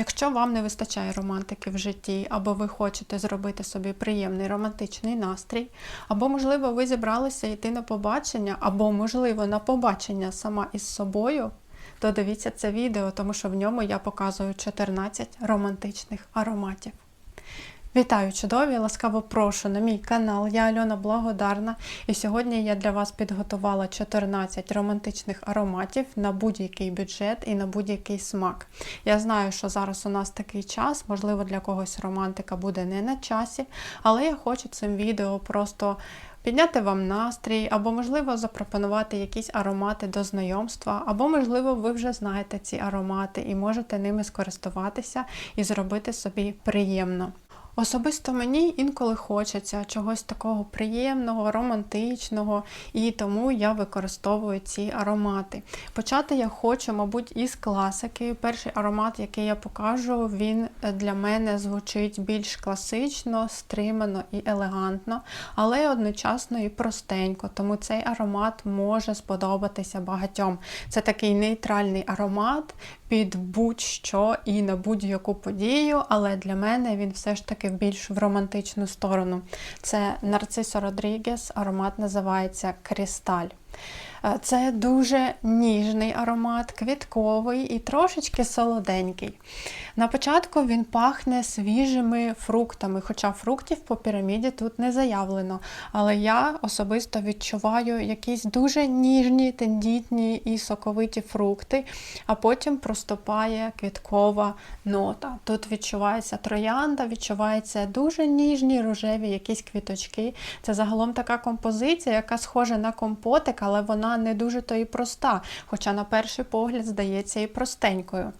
Якщо вам не вистачає романтики в житті, або ви хочете зробити собі приємний романтичний настрій, або, можливо, ви зібралися йти на побачення, або, можливо, на побачення сама із собою, то дивіться це відео, тому що в ньому я показую 14 романтичних ароматів. Вітаю, чудові! Ласкаво прошу на мій канал. Я Альона Благодарна, і сьогодні я для вас підготувала 14 романтичних ароматів на будь-який бюджет і на будь-який смак. Я знаю, що зараз у нас такий час, можливо, для когось романтика буде не на часі, але я хочу цим відео просто. Підняти вам настрій, або, можливо, запропонувати якісь аромати до знайомства, або, можливо, ви вже знаєте ці аромати і можете ними скористуватися і зробити собі приємно. Особисто мені інколи хочеться чогось такого приємного, романтичного, і тому я використовую ці аромати. Почати я хочу, мабуть, із класики. Перший аромат, який я покажу, він для мене звучить більш класично, стримано і елегантно, але одночасно і простенько, тому цей аромат може сподобатися багатьом. Це такий нейтральний аромат під будь-що і на будь-яку подію, але для мене він все ж таки більш в романтичну сторону. Це Нарцисо Родрігес, аромат називається Крісталь. Е, Це дуже ніжний аромат, квітковий і трошечки солоденький. На початку він пахне свіжими фруктами, хоча фруктів по піраміді тут не заявлено. Але я особисто відчуваю якісь дуже ніжні, тендітні і соковиті фрукти, а потім проступає квіткова нота. Тут відчувається троянда, відчуваються дуже ніжні рожеві якісь квіточки. Це загалом така композиція, яка схожа на компотик, але вона не дуже то і проста, хоча на перший погляд здається і простенькою.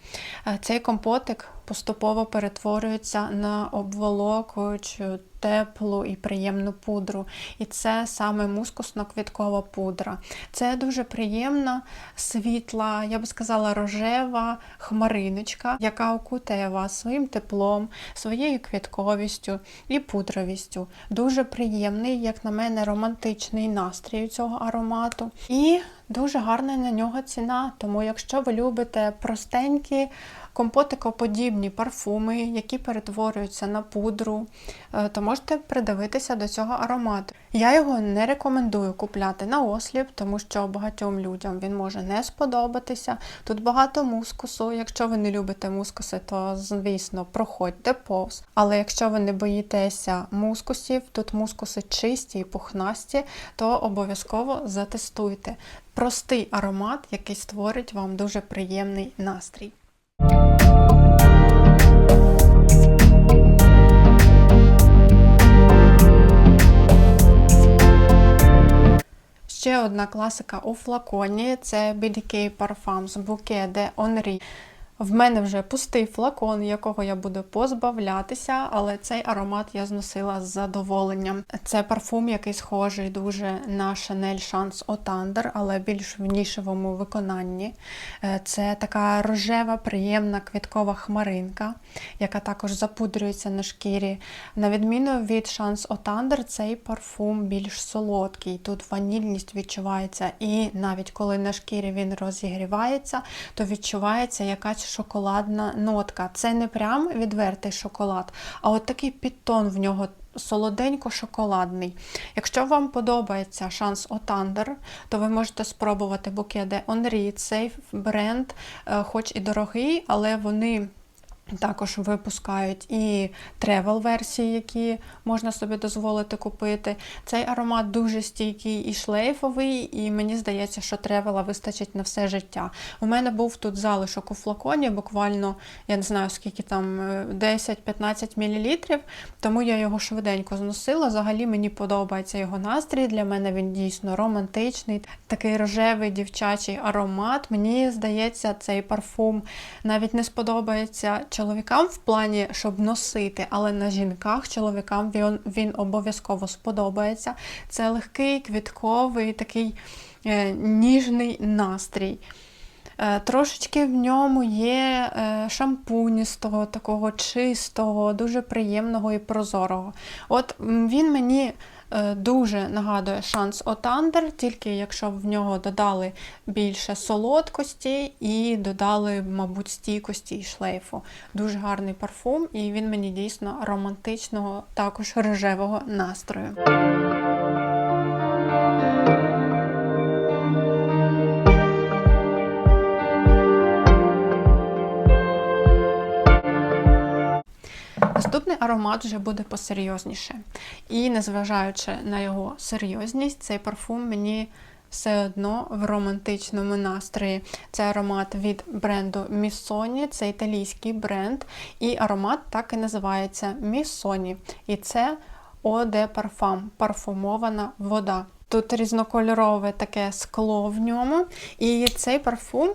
Е, Цей компотик поступово перетворюється на обволокуючу, теплу і приємну пудру. І це саме мускусно-квіткова пудра. Це дуже приємна, світла, я би сказала, рожева хмариночка, яка окутає вас своїм теплом, своєю квітковістю і пудровістю. Дуже приємний, як на мене, романтичний настрій цього аромату. І дуже гарна на нього ціна. Тому, якщо ви любите простенькі, компотикоподібні парфуми, які перетворюються на пудру, е, то можете придивитися до цього аромату. Я його не рекомендую купляти на осліп, тому що багатьом людям він може не сподобатися. Тут багато мускусу. Якщо ви не любите мускуси, то звісно проходьте повз. Але якщо ви не боїтеся мускусів, тут мускуси чисті і пухнасті, то обов'язково затестуйте. Простий аромат, який створить вам дуже приємний настрій. Ще одна класика у флаконі це BDK Parfums Bouquet de Henri. В мене вже пустий флакон, якого я буду позбавлятися, але цей аромат я зносила з задоволенням. Це парфум, який схожий дуже на Chanel Chance Tendre, але більш в нішевому виконанні. Е, Це така рожева, приємна квіткова хмаринка, яка також запудрюється на шкірі. На відміну від Eau Tendre, цей парфум більш солодкий. Тут ванільність відчувається, і навіть коли на шкірі він розігрівається, то відчувається якась шоколадна нотка. Це не прям відвертий шоколад, а от такий підтон в нього. Солоденько-шоколадний. Якщо вам подобається шанс Отандер, то ви можете спробувати букети Онрі. Цей бренд, е, хоч і дорогий, але вони також випускають і тревел-версії, які можна собі дозволити купити. Цей аромат дуже стійкий і шлейфовий, і мені здається, що тревела вистачить на все життя. У мене був тут залишок у флаконі, буквально, я не знаю, скільки там, е, 10-15 мл, тому я його швиденько зносила. Взагалі мені подобається його настрій. Для мене він дійсно романтичний, такий рожевий дівчачий аромат. Мені здається, цей парфум навіть не сподобається чоловікам в плані, щоб носити, але на жінках чоловікам він, він обов'язково сподобається. Це легкий, квітковий, такий е, ніжний настрій. Е, Трошечки в ньому є е, шампуністого, такого чистого, дуже приємного і прозорого. От він мені Дуже нагадує шанс Отандер, тільки якщо в нього додали більше солодкості і додали, мабуть, стійкості і шлейфу. Дуже гарний парфум, і він мені дійсно романтичного, також рожевого настрою. Наступний аромат вже буде посерйозніше. І незважаючи на його серйозність, цей парфум мені все одно в романтичному настрої. Це аромат від бренду Missoni, це італійський бренд. І аромат так і називається Missoni. І це Eau de парфумована вода. Тут різнокольорове таке скло в ньому. І цей парфум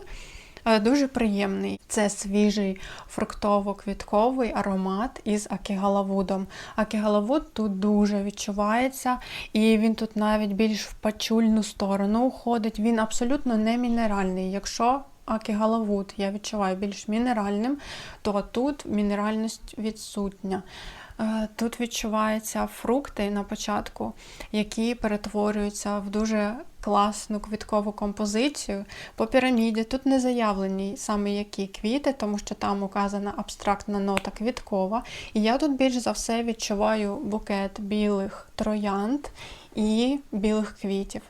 дуже приємний. Це свіжий фруктово-квітковий аромат із акігалавудом. Акігалавуд тут дуже відчувається, і він тут навіть більш в пачульну сторону уходить. Він абсолютно не мінеральний. Якщо акігалавуд я відчуваю більш мінеральним, то тут мінеральність відсутня. Е, Тут відчуваються фрукти на початку, які перетворюються в дуже класну квіткову композицію. По піраміді тут не заявлені саме які квіти, тому що там указана абстрактна нота квіткова. І я тут більш за все відчуваю букет білих троянд і білих квітів.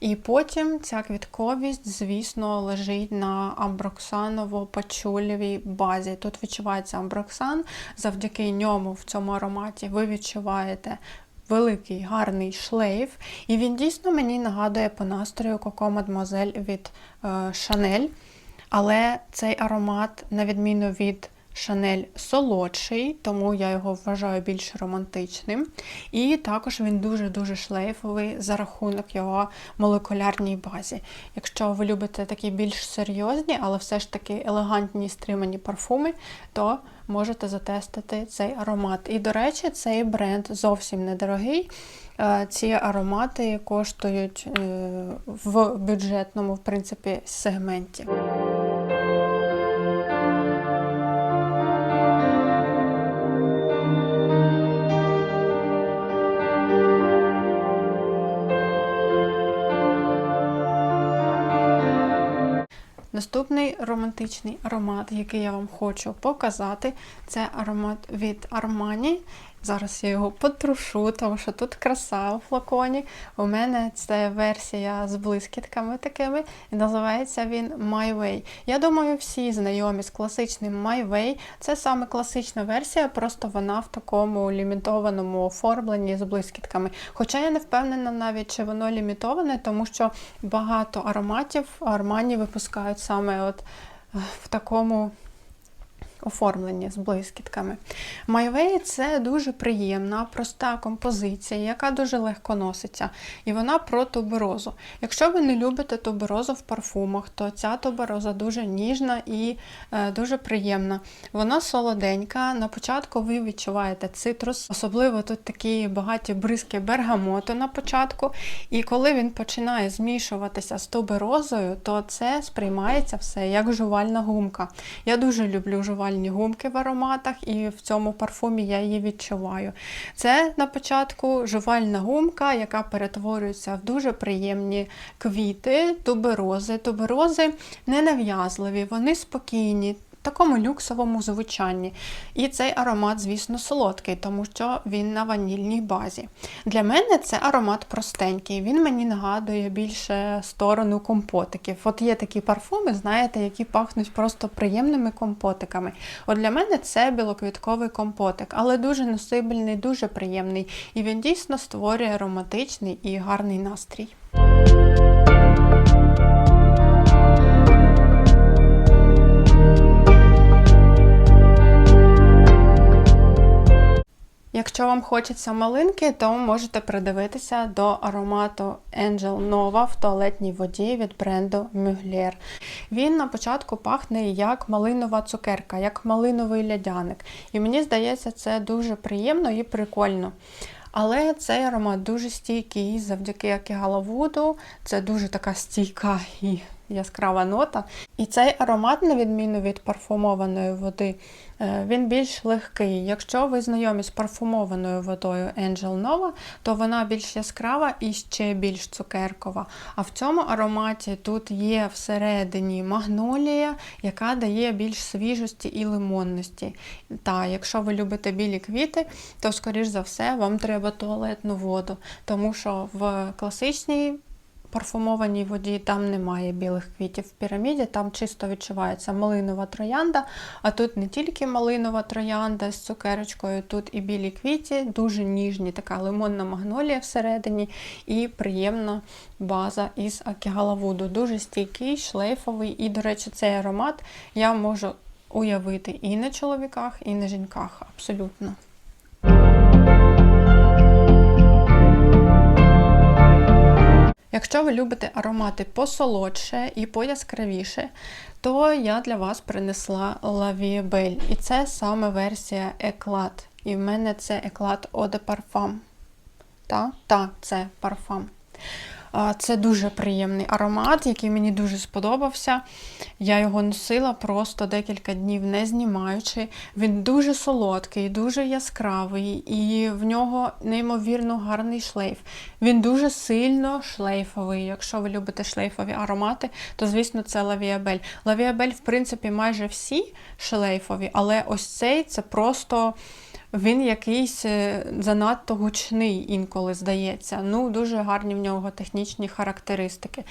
І потім ця квітковість, звісно, лежить на амброксаново-пачулевій базі. Тут відчувається амброксан, завдяки ньому в цьому ароматі ви відчуваєте. Великий гарний шлейф, і він дійсно мені нагадує по настрою Коко Мадмозель від е, Шанель. Але цей аромат, на відміну від Шанель, солодший, тому я його вважаю більш романтичним. І також він дуже-дуже шлейфовий за рахунок його молекулярній базі. Якщо ви любите такі більш серйозні, але все ж таки елегантні стримані парфуми, то можете затестити цей аромат. І, до речі, цей бренд зовсім недорогий. Е, Ці аромати коштують е, в бюджетному, в принципі, сегменті. Наступний романтичний аромат, який я вам хочу показати, це аромат від Armani. Зараз я його потрушу, тому що тут краса у флаконі. У мене це версія з блискітками такими, і називається він My Way. Я думаю, всі знайомі з класичним My Way. Це саме класична версія, просто вона в такому лімітованому оформленні з блискітками. Хоча я не впевнена навіть, чи воно лімітоване, тому що багато ароматів Armani випускають саме от е, в такому оформлені з блискітками. Майвей це дуже приємна, проста композиція, яка дуже легко носиться. І вона про туберозу. Якщо ви не любите туберозу в парфумах, то ця тубероза дуже ніжна і е, дуже приємна. Вона солоденька. На початку ви відчуваєте цитрус, особливо тут такі багаті бризки бергамоту на початку. І коли він починає змішуватися з туберозою, то це сприймається все як жувальна гумка. Я дуже люблю жувальні гумки в ароматах, і в цьому парфумі я її відчуваю. Це на початку жувальна гумка, яка перетворюється в дуже приємні квіти, туберози. Туберози ненав'язливі, вони спокійні. Такому люксовому звучанні. І цей аромат, звісно, солодкий, тому що він на ванільній базі. Для мене це аромат простенький, він мені нагадує більше сторону компотиків. От є такі парфуми, знаєте, які пахнуть просто приємними компотиками. От для мене це білоквітковий компотик, але дуже носибельний, дуже приємний. І він дійсно створює ароматичний і гарний настрій. Якщо вам хочеться малинки, то можете придивитися до аромату Angel Nova в туалетній воді від бренду Mugler. Він на початку пахне як малинова цукерка, як малиновий лядяник. І мені здається, це дуже приємно і прикольно. Але цей аромат дуже стійкий завдяки акігалавуду. Це дуже така стійка і яскрава нота. І цей аромат, на відміну від парфумованої води, е, він більш легкий. Якщо ви знайомі з парфумованою водою Angel Nova, то вона більш яскрава і ще більш цукеркова. А в цьому ароматі тут є всередині магнолія, яка дає більш свіжості і лимонності. Та якщо ви любите білі квіти, то, скоріш за все, вам треба туалетну воду, тому що в класичній парфумованій воді там немає білих квітів в піраміді, там чисто відчувається малинова троянда. А тут не тільки малинова троянда з цукерочкою, тут і білі квіті, дуже ніжні, така лимонна магнолія всередині, і приємна база із акігалавуду. Дуже стійкий, шлейфовий. І, до речі, цей аромат я можу уявити і на чоловіках, і на жінках. Абсолютно. Якщо ви любите аромати посолодше і пояскравіше, то я для вас принесла Лавібель. І це саме версія Еклад. І в мене це Еклад Eau de Parfum. Та, це парфам. Це дуже приємний аромат, який мені дуже сподобався. Я його носила просто декілька днів не знімаючи. Він дуже солодкий, дуже яскравий, і в нього неймовірно гарний шлейф. Він дуже сильно шлейфовий. Якщо ви любите шлейфові аромати, то, звісно, це лавіабель. Лавіабель, в принципі, майже всі шлейфові, але ось цей це просто він якийсь е, занадто гучний інколи здається. Ну, дуже гарні в нього технічні характеристики.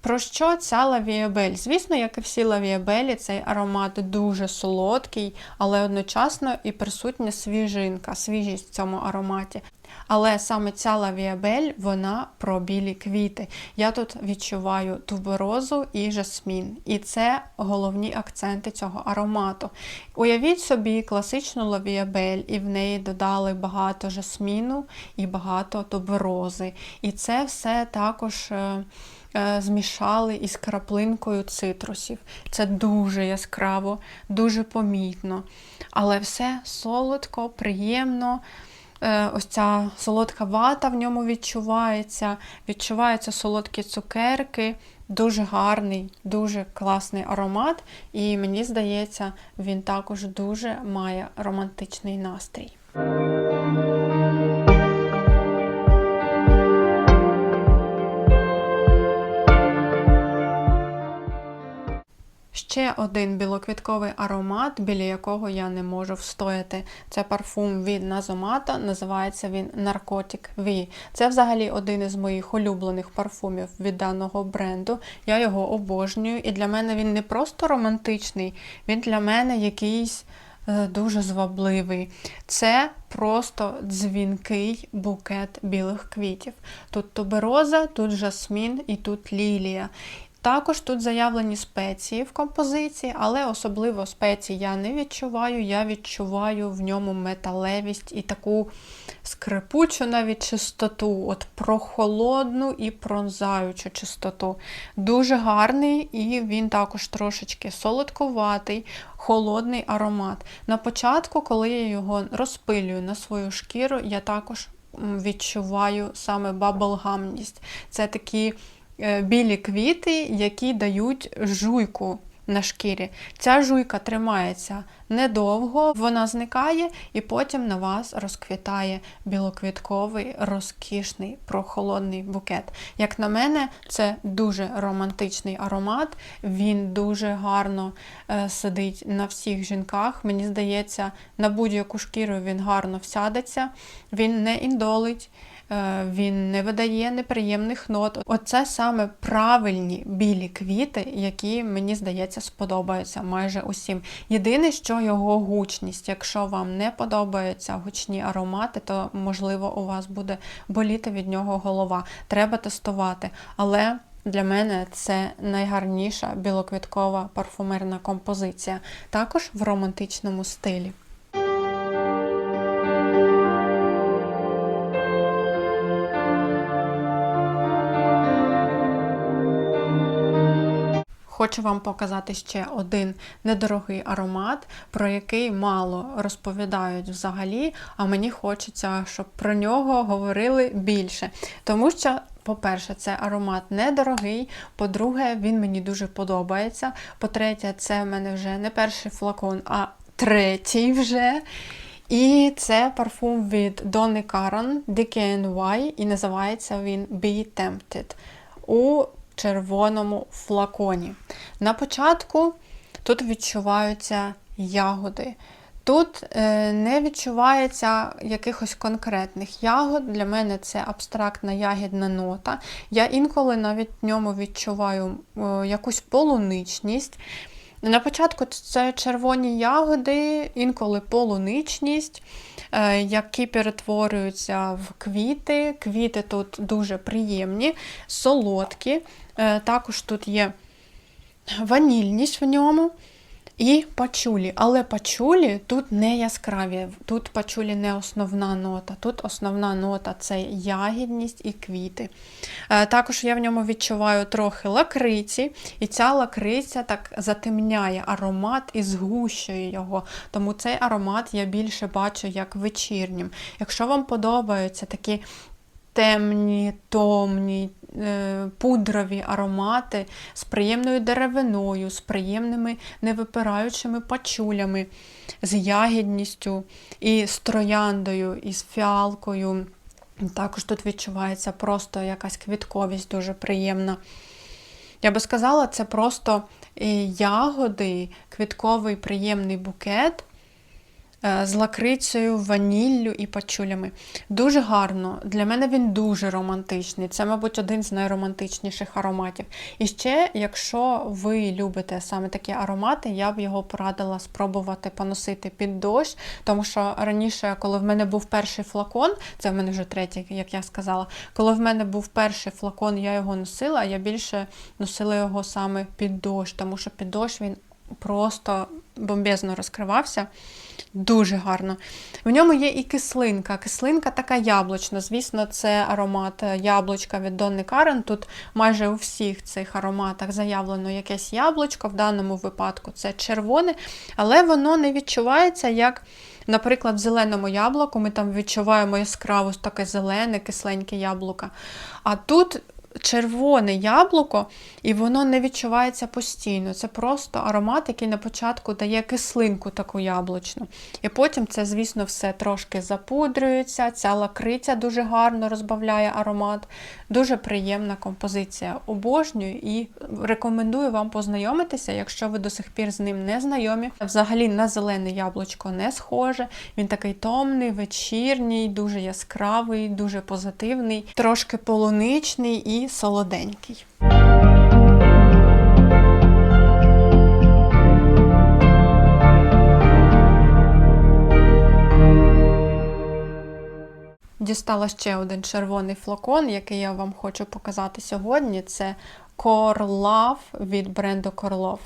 Про що ця лавіабель? Звісно, як і всі лавіабелі, цей аромат дуже солодкий, але одночасно і присутня свіжинка, свіжість в цьому ароматі. Але саме ця лавіабель, вона про білі квіти. Я тут відчуваю туберозу і жасмін. І це головні акценти цього аромату. Уявіть собі класичну лавіабель, і в неї додали багато жасміну і багато туберози. І це все також. Е, змішали із краплинкою цитрусів. Це дуже яскраво, дуже помітно. Але все солодко, приємно. Е, ось ця солодка вата в ньому відчувається, відчуваються солодкі цукерки, дуже гарний, дуже класний аромат, і мені здається, він також дуже має романтичний настрій. Ще один білоквітковий аромат, біля якого я не можу встояти. Це парфум від Назомата, називається він Narcotic V. Це взагалі один із моїх улюблених парфумів від даного бренду. Я його обожнюю, і для мене він не просто романтичний, він для мене якийсь. Е, дуже звабливий. Це просто дзвінкий букет білих квітів. Тут тубероза, тут жасмін і тут лілія. Також тут заявлені спеції в композиції, але особливо спеції я не відчуваю. Я відчуваю в ньому металевість і таку скрипучу навіть чистоту, от прохолодну і пронзаючу чистоту. Дуже гарний, і він також трошечки солодкуватий, холодний аромат. На початку, коли я його розпилюю на свою шкіру, я також відчуваю саме баблгамність. Це такі. Е, білі квіти, які дають жуйку на шкірі. Ця жуйка тримається недовго, вона зникає і потім на вас розквітає білоквітковий, розкішний, прохолодний букет. Як на мене, це дуже романтичний аромат, він дуже гарно е, сидить на всіх жінках. Мені здається, на будь-яку шкіру він гарно всядеться, він не індолить. Е, він не видає неприємних нот. Оце саме правильні білі квіти, які, мені здається, сподобаються майже усім. Єдине, що його гучність. Якщо вам не подобаються гучні аромати, то, можливо, у вас буде боліти від нього голова. Треба тестувати. Але. Для мене це найгарніша білоквіткова парфумерна композиція, також в романтичному стилі. Хочу вам показати ще один недорогий аромат, про який мало розповідають взагалі, а мені хочеться, щоб про нього говорили більше. Тому що, по-перше, це аромат недорогий, по-друге, він мені дуже подобається. По-третє, це в мене вже не перший флакон, а третій вже. І це парфум від Donny Karan DKNY, і називається він Be Tempted у червоному флаконі. На початку тут відчуваються ягоди. Тут е, не відчувається якихось конкретних ягод. Для мене це абстрактна ягідна нота. Я інколи навіть в ньому відчуваю е, якусь полуничність. На початку це червоні ягоди, інколи полуничність, е, які перетворюються в квіти. Квіти тут дуже приємні, солодкі. Е, Також тут є ванільність в ньому. І пачулі. Але пачулі тут не яскраві. Тут пачулі не основна нота. Тут основна нота це ягідність і квіти. Е, Також я в ньому відчуваю трохи лакриці, і ця лакриця так затемняє аромат і згущує його. Тому цей аромат я більше бачу як вечірнім. Якщо вам подобаються такі темні, томні, е, пудрові аромати з приємною деревиною, з приємними невипираючими пачулями, з ягідністю, і з трояндою, і з фіалкою. Також тут відчувається просто якась квітковість дуже приємна. Я би сказала, це просто е, ягоди, квітковий приємний букет з лакрицею, ваніллю і пачулями. Дуже гарно. Для мене він дуже романтичний. Це, мабуть, один з найромантичніших ароматів. І ще, якщо ви любите саме такі аромати, я б його порадила спробувати поносити під дощ, тому що раніше, коли в мене був перший флакон, це в мене вже третій, як я сказала, коли в мене був перший флакон, я його носила, я більше носила його саме під дощ, тому що під дощ він просто бомбезно розкривався. Дуже гарно. В ньому є і кислинка. Кислинка така яблучна. Звісно, це аромат яблучка від Донни Карен. Тут майже у всіх цих ароматах заявлено якесь яблучко. В даному випадку це червоне, але воно не відчувається як. Наприклад, в зеленому яблуку ми там відчуваємо яскраво таке зелене, кисленьке яблуко. А тут червоне яблуко, і воно не відчувається постійно. Це просто аромат, який на початку дає кислинку таку яблучну. І потім це, звісно, все трошки запудрюється. Ця лакриця дуже гарно розбавляє аромат. Дуже приємна композиція. Обожнюю і рекомендую вам познайомитися, якщо ви до сих пір з ним не знайомі. Взагалі на зелене яблучко не схоже. Він такий томний, вечірній, дуже яскравий, дуже позитивний, трошки полуничний і солоденький. Дістала ще один червоний флакон, який я вам хочу показати сьогодні. Це Corlove від бренду Corlove.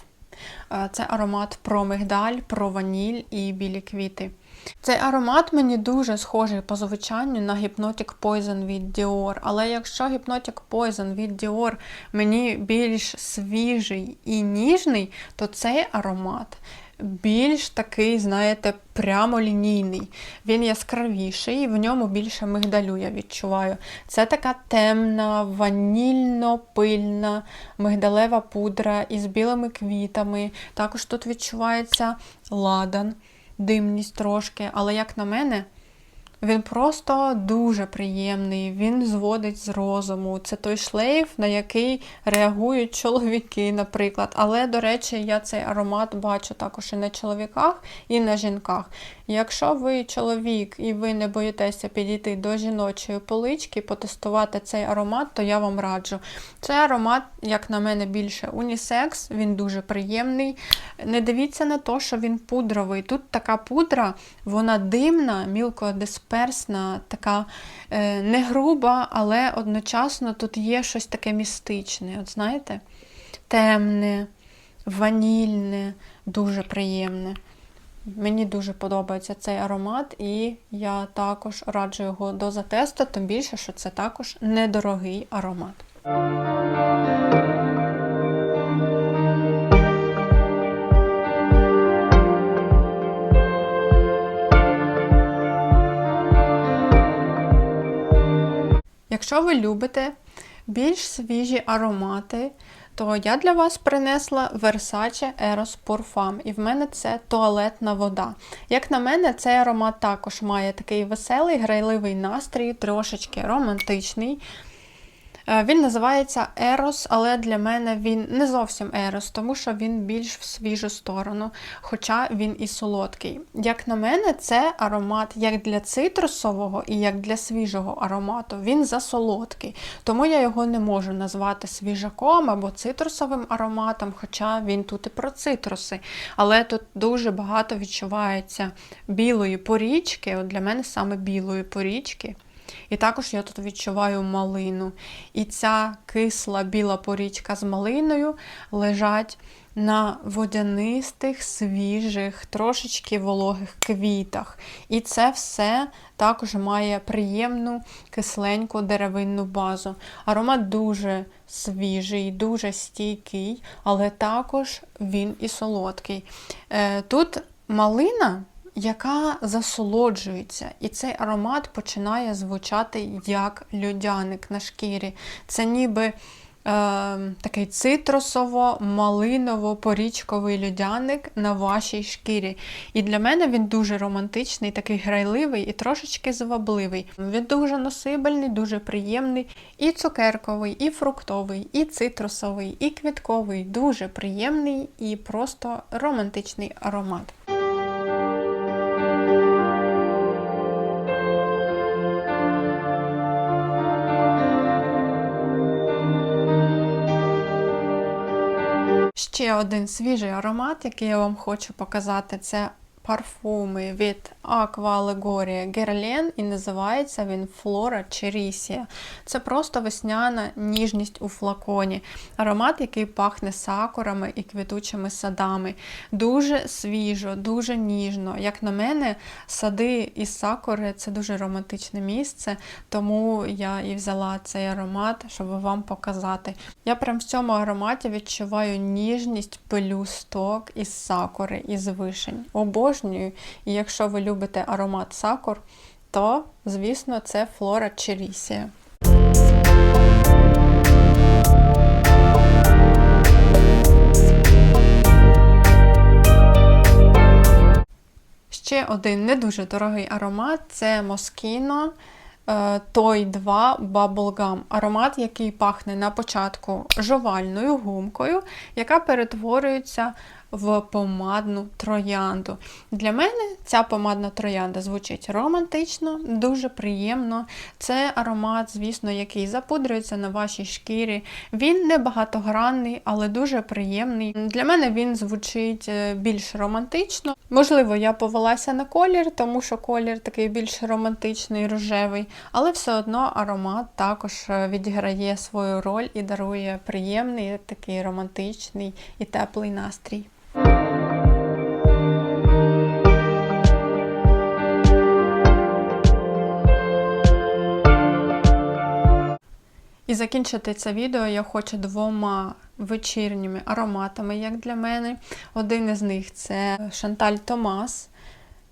Е, Це аромат про мигдаль, про ваніль і білі квіти. Цей аромат мені дуже схожий по звучанню на Hypnotic Poison від Dior. Але якщо Hypnotic Poison від Dior мені більш свіжий і ніжний, то цей аромат більш такий, знаєте, прямолінійний. Він яскравіший, в ньому більше мигдалю я відчуваю. Це така темна, ванільно-пильна мигдалева пудра із білими квітами. Також тут відчувається ладан, димність трошки, але, як на мене, він просто дуже приємний, він зводить з розуму. Це той шлейф, на який реагують чоловіки, наприклад. Але, до речі, я цей аромат бачу також і на чоловіках, і на жінках. Якщо ви чоловік і ви не боїтеся підійти до жіночої полички, потестувати цей аромат, то я вам раджу. Цей аромат, як на мене, більше унісекс, він дуже приємний. Не дивіться на те, що він пудровий. Тут така пудра, вона димна, мілкодисперсна, така е, не груба, але одночасно тут є щось таке містичне. От знаєте, темне, ванільне, дуже приємне. Мені дуже подобається цей аромат, і я також раджу його до затесту, тим більше, що це також недорогий аромат. Якщо ви любите більш свіжі аромати, то я для вас принесла Versace Eros Parfum, і в мене це туалетна вода. Як на мене, цей аромат також має такий веселий, грайливий настрій, трошечки романтичний. Е, Він називається Ерос, але для мене він не зовсім Ерос, тому що він більш в свіжу сторону, хоча він і солодкий. Як на мене, це аромат як для цитрусового і як для свіжого аромату. Він засолодкий, тому я його не можу назвати свіжаком або цитрусовим ароматом, хоча він тут і про цитруси. Але тут дуже багато відчувається білої порічки. От для мене саме білої порічки. І також я тут відчуваю малину. І ця кисла біла порічка з малиною лежать на водянистих, свіжих, трошечки вологих квітах. І це все також має приємну кисленьку деревинну базу. Аромат дуже свіжий, дуже стійкий, але також він і солодкий. Е, Тут малина яка засолоджується, і цей аромат починає звучати як льодяник на шкірі. Це ніби е, такий цитрусово-малиново-порічковий льодяник на вашій шкірі. І для мене він дуже романтичний, такий грайливий і трошечки звабливий. Він дуже носибельний, дуже приємний, і цукерковий, і фруктовий, і цитрусовий, і квітковий. Дуже приємний і просто романтичний аромат. Ще один свіжий аромат, який я вам хочу показати, це парфуми від Aqua Allegoria Guerlain і називається він Flora Cherisia. Це просто весняна ніжність у флаконі. Аромат, який пахне сакурами і квітучими садами. Дуже свіжо, дуже ніжно. Як на мене, сади і сакури це дуже романтичне місце, тому я і взяла цей аромат, щоб вам показати. Я прям в цьому ароматі відчуваю ніжність пелюсток із сакури, із вишень. Обожнюю. І якщо ви любите аромат сакур, то, звісно, це флора Черісія. Ще один не дуже дорогий аромат це Moschino той 2 Bubblegum. Аромат, який пахне на початку жувальною гумкою, яка перетворюється в помадну троянду. Для мене ця помадна троянда звучить романтично, дуже приємно. Це аромат, звісно, який запудрюється на вашій шкірі. Він не багатогранний, але дуже приємний. Для мене він звучить е, більш романтично. Можливо, я повелася на колір, тому що колір такий більш романтичний, рожевий, але все одно аромат також е, відіграє свою роль і дарує приємний, такий романтичний і теплий настрій. І закінчити це відео я хочу двома вечірніми ароматами, як для мене. Один із них це Шанталь Томас,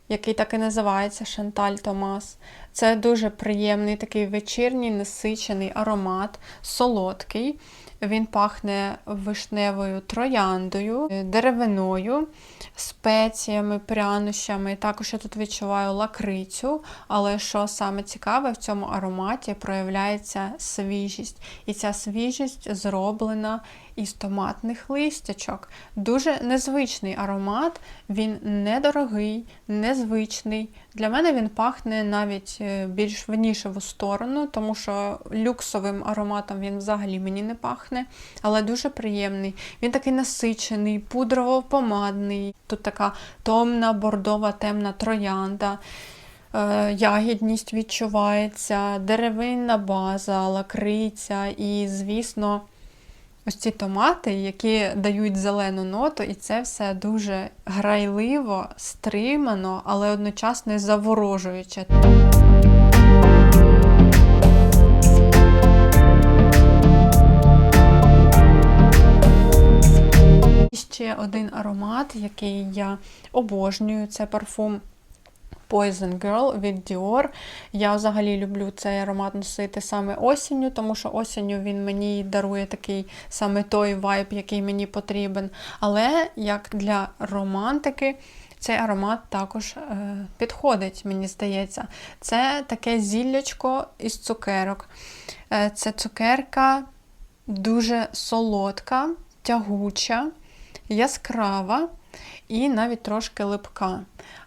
який так і називається Шанталь Томас. Це дуже приємний такий вечірній насичений аромат, солодкий. Він пахне вишневою трояндою, деревиною, спеціями, прянощами. Також я тут відчуваю лакрицю, але що саме цікаве, в цьому ароматі проявляється свіжість. І ця свіжість зроблена із томатних листячок. Дуже незвичний аромат, він недорогий, незвичний. Для мене він пахне навіть е, більш в нішеву сторону, тому що люксовим ароматом він взагалі мені не пахне, але дуже приємний. Він такий насичений, пудрово-помадний. Тут така томна, бордова, темна троянда. Е, ягідність відчувається, деревинна база, лакриця і, звісно, ось ці томати, які дають зелену ноту, і це все дуже грайливо, стримано, але одночасно заворожуюче. І ще один аромат, який я обожнюю, це парфум Poison Girl від Dior. Я взагалі люблю цей аромат носити саме осінню, тому що осінню він мені дарує такий саме той вайб, який мені потрібен. Але як для романтики, цей аромат також е, підходить, мені здається. Це таке зіллячко із цукерок. Е, це цукерка дуже солодка, тягуча, яскрава і навіть трошки липка.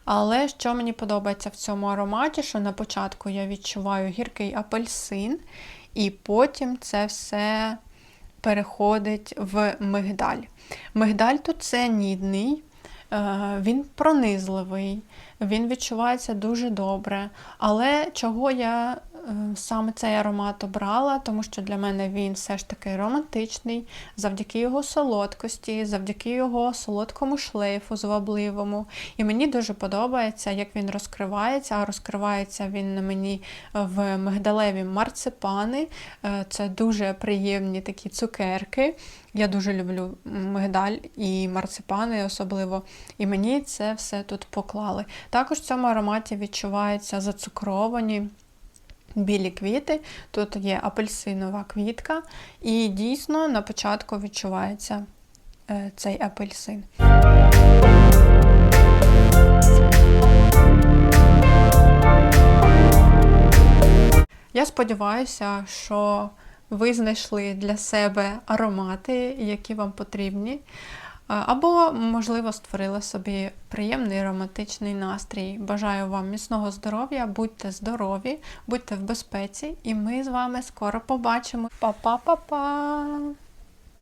Але що мені подобається в цьому ароматі, що на початку я відчуваю гіркий апельсин, і потім це все переходить в мигдаль. Мигдаль тут це нідний, е, він пронизливий, він відчувається дуже добре. Але чого я саме цей аромат обрала, тому що для мене він все ж таки романтичний, завдяки його солодкості, завдяки його солодкому шлейфу звабливому. І мені дуже подобається, як він розкривається. А розкривається він на мені в мигдалеві марципани. Е, Це дуже приємні такі цукерки. Я дуже люблю мигдаль і марципани особливо. І мені це все тут поклали. Також в цьому ароматі відчуваються зацукровані білі квіти. Тут є апельсинова квітка, і дійсно на початку відчувається е, цей апельсин. Я сподіваюся, що ви знайшли для себе аромати, які вам потрібні. А, Або, можливо, створили собі приємний романтичний настрій. Бажаю вам міцного здоров'я, будьте здорові, будьте в безпеці, і ми з вами скоро побачимо. Па-па-па-па!